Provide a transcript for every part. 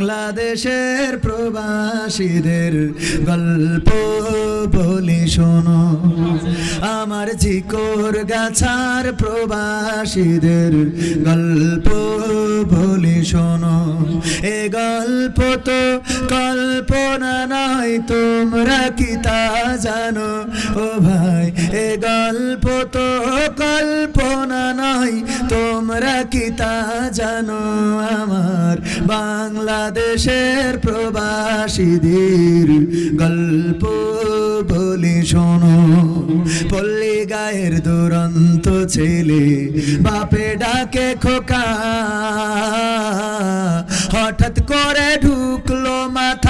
বাংলাদেশের প্রবাসীদের গল্প বলি শোনো। আমার চিকোর গাছার প্রবাসীদের গল্প বলি শোনো। এ গল্প তো কল্পনা নয়, তোমরা কি তা জানো? ও ভাই, এ গল্প তো কল্পনা নয়, তোমরা কি তা জানো? আমার বাংলাদেশের প্রবাসীদের গল্প বলি, শোনো। পল্লী গায়ের দুরন্ত ছেলে, বাপে ডাকে খোকা। হঠাৎ করে ঢুকলো মাথায়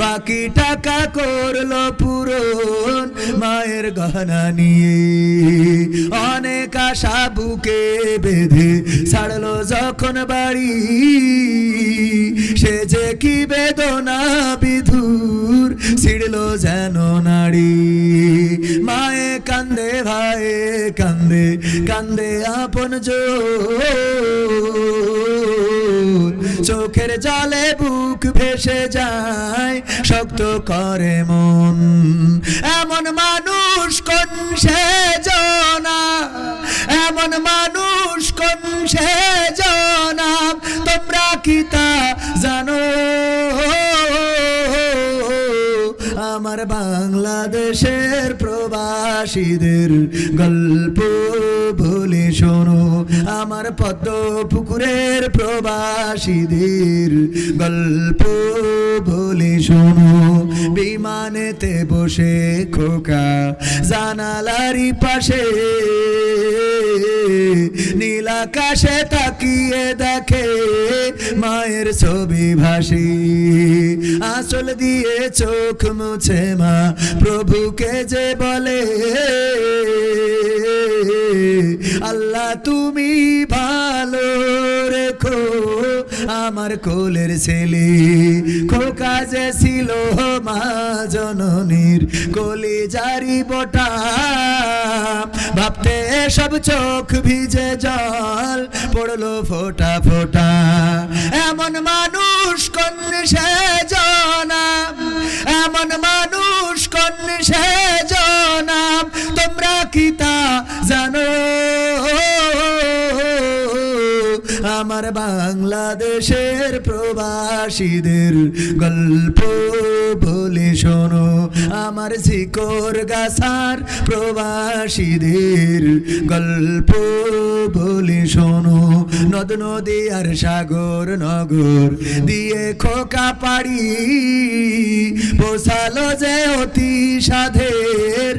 বাকি টাকা করল পূরণ মায়ের গহনা নিয়ে। অনেক আশা বুকে বেঁধে ছাড়লো যখন বাড়ি। সে যে কি বেদনা বিধুর ছিড়লো যেন নাড়ি। মায়ে কান্দে ভাইয়ে কান্দে কান্দে আপন জোর। চোখের জলে বুক ভেসে যায়, শক্ত করে মন। এমন মানুষ কোন সে জনা? এমন মানুষ কোন সে জনা? তোমরা কি তা জানো? আমার বাংলাদেশের প্রবাসীদের গল্প বলে শোনো। আমার পদ্ম পুকুরের প্রবাসীদের গল্প বলে শোনো। বিমানেতে বসে খোকা জানালারি পাশে, নীল আকাশে তাকিয়ে দেখে মায়ের ছবি ভাসি। আসল দিয়ে চোখ মুছে মা, প্রভুকে যে বলে, আল্লাহ তুমি ভালো রেখো। আমার কোলের ছেলে খোকা যে ছিল মা জননীর কলি জারি বটা। ভাবতে সব চোখ ভিজে জল পড়ল ফোটা ফোটা। এমন মানুষ কোন বাংলাদেশের প্রবাসীদের গল্প বলে শোনো। আমার শিকর গাছার প্রবাসীদের গল্প বলে শোনো। নদ, নদী আর সাগর, নগর দিয়ে খোকা পাড়ি পোষালো যে অতি সাধের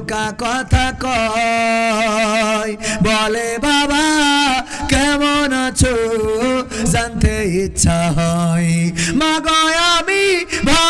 খোকা কথা কয়। বলে বাবা কেমন আছো? জানতে ইচ্ছা হয়। মা গয় আমি ভালো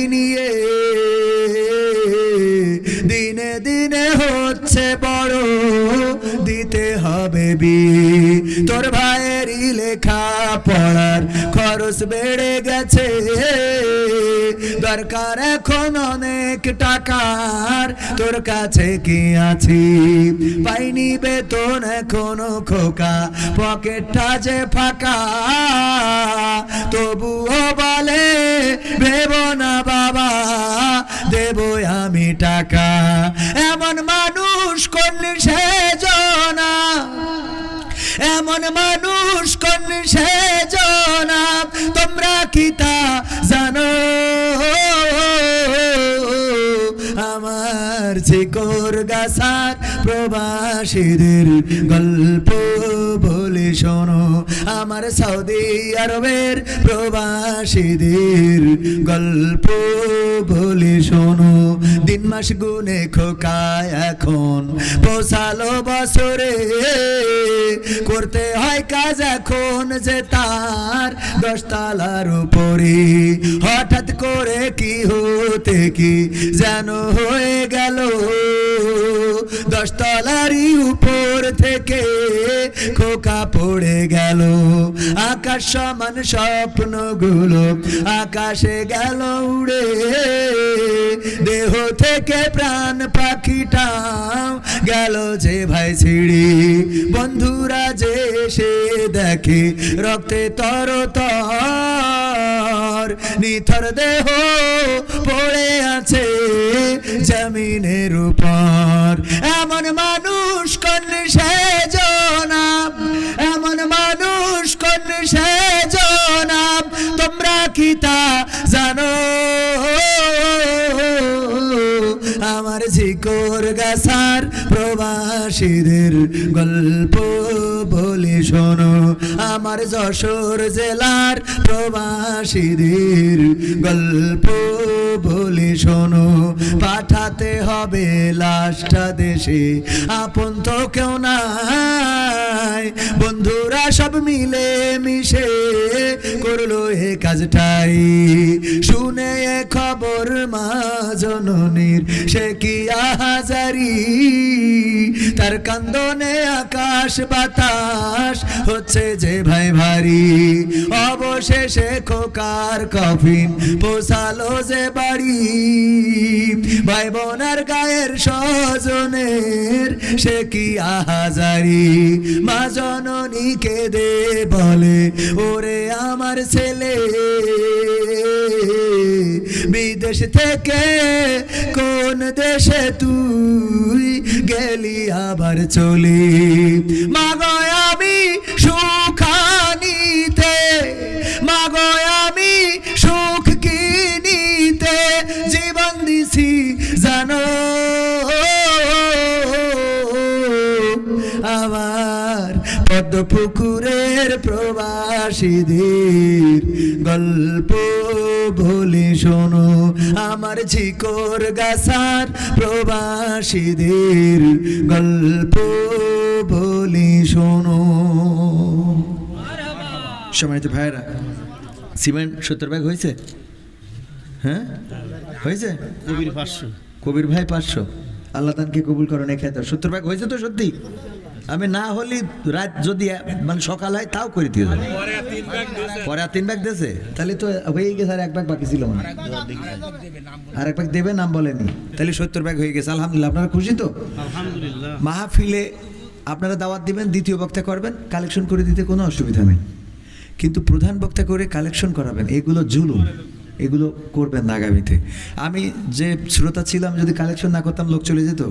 নিয়ে দিনে দিনে হচ্ছে বড়, দিতে হবে বি। তোর ভাইয়েরই লেখা পড়ার খরচ বেড়ে গেছে। দরকার এখন অনেক টাকার, তোর কাছে কি আছি? পাইনি বেতন এখনও খোকা, পকেটটা যে ফাঁকা। আমি টাকা, এমন মানুষ করলি সে জনা। এমন মানুষ করলি সে জনা, তোমরা কি তা জানো? আমার চিকর গাছার প্রবাসীদের গল্প বলে শোনো। আমার সৌদি আরবের প্রবাসীদের গল্প বলে শোনো। দিন মাস গুনে খোকায় এখন, পোষালো বছরে করতে হয় কাজ এখন যে তার দশতলার উপরে। হঠাৎ করে কি হতে কি যেন হয়ে গেল? দশতলারই উপর থেকে খোকা পড়ে গেল। আকাশ সমান স্বপ্নগুলো আকাশে গেল উড়ে। দেহ থেকে প্রাণ পাখিটা গেল যে ভাই ছিড়ি। বন্ধুরা যে সে দেখে রক্তে তর তর নিথর দেহ পড়ে আছে জমিনের উপর। এমন মানুষ করলে সে জনাব, এমন মানুষ করলে সে জনাব, তোমরা কি তা জানো? আমার ঝিকর গাছার প্রবাসীদের গল্প বলে শোনো। আমার যশোর জেলার প্রবাসীদের গল্প বলে শোনো। পাঠাতে হবে লাশটা দেশে, আপন তো কেউ নাই। বন্ধুরা সব মিলে মিশে করল এ কাজটাই। শুনে খবর মা জননীর, সে কি আহাজারি, তার কান্দনে আকাশ বাতাস হচ্ছে যে ভাই ভারী। অবশেষে খোকার কফিন পোষালো যে বাড়ি। ভাই বোনার গায়ের স্বজনের সে কি আহাজারি? মা জননীকে দে বলে, ওরে আমার ছেলে। বিদেশ থেকে কোন দেশে তুই গেলি আবার চলি? মাগো আমি সুখানিতে, মাগো আমি সুখ কিনিতে জীবন দিছি, জানো? আমার পদ্ম প্রবাসীদের গল্প বলে শোনো আমার ঝিকর গাছার প্রবাসীদের গল্প বলে শোনো। সময়তে ভাইরা সিমেন্ট সত্তর ব্যাগ হয়েছে? হ্যাঁ? হয়েছে? কবির পাঁচশো। কবির ভাই পাঁচশো। আল্লাহ তানকে কবুল করেন খেতে সত্তর ভাগ হয়েছে তো সত্যি? আমি না হলে রাত যদি মানে সকাল হয় তাও করে দিয়ে দেবো পরে আর তিন ব্যাগ দিয়েছে তাহলে তো হয়ে গেছে আর এক ব্যাগ বাকি ছিল মনে। আর এক ব্যাগ দেবে নাম বলেনি। তাহলে সত্তর ব্যাগ হয়ে গেছে আলহামদুলিল্লাহ। আপনারা খুশি তো? আলহামদুলিল্লাহ। মাহফিলে আপনারা দাওয়াত দিবেন দ্বিতীয় বক্তা করবেন কালেকশন করে দিতে কোনো অসুবিধা নেই। কিন্তু প্রধান বক্তা করে কালেকশন করাবেন এগুলো জুলুম। এগুলো করবেন না আগামীতে। আমি যে শ্রোতা ছিলাম যদি কালেকশন না করতাম লোক চলে যেত।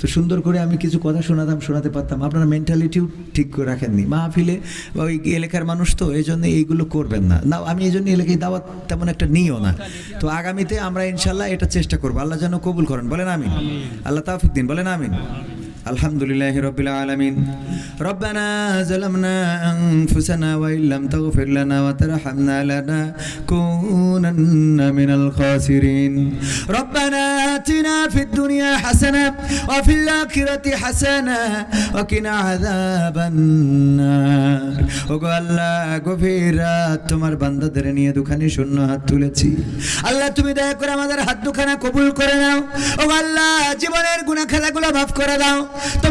তো সুন্দর করে আমি কিছু কথা শোনাতাম শোনাতে পারতাম। আপনারা মেন্টালিটিও ঠিক করে রাখেননি। মাহফিলে ওই এলাকার মানুষ তো এই জন্য এইগুলো করবেন না। না আমি এই জন্য এলাকায় দাওয়াত তেমন একটা নিও না। তো আগামীতে আমরা ইনশাল্লাহ এটা চেষ্টা করব। আল্লাহ যেন কবুল করেন। বলেন আমিন। আল্লাহ তাফিক দিন। বলেন আমিন। الحمد لله رب العالمين ربنا ظلمنا أنفسنا وإن لم تغفر لنا وترحمنا لنكونن من الخاسرين ربنا آتنا في الدنيا حسنة وفي الآخرة حسنة وقنا عذاب النار ওগো আল্লাহ গভীর রাত তোমার বান্দাদের নিয়ে দুখানি শূন্য হাত তুলেছি আল্লাহ তুমি দয়া করে আমাদের হাত দুখানা কবুল করে নাও ও আল্লাহ জীবনের গুনাহ খেলাগুলো মাফ করে দাও তোমার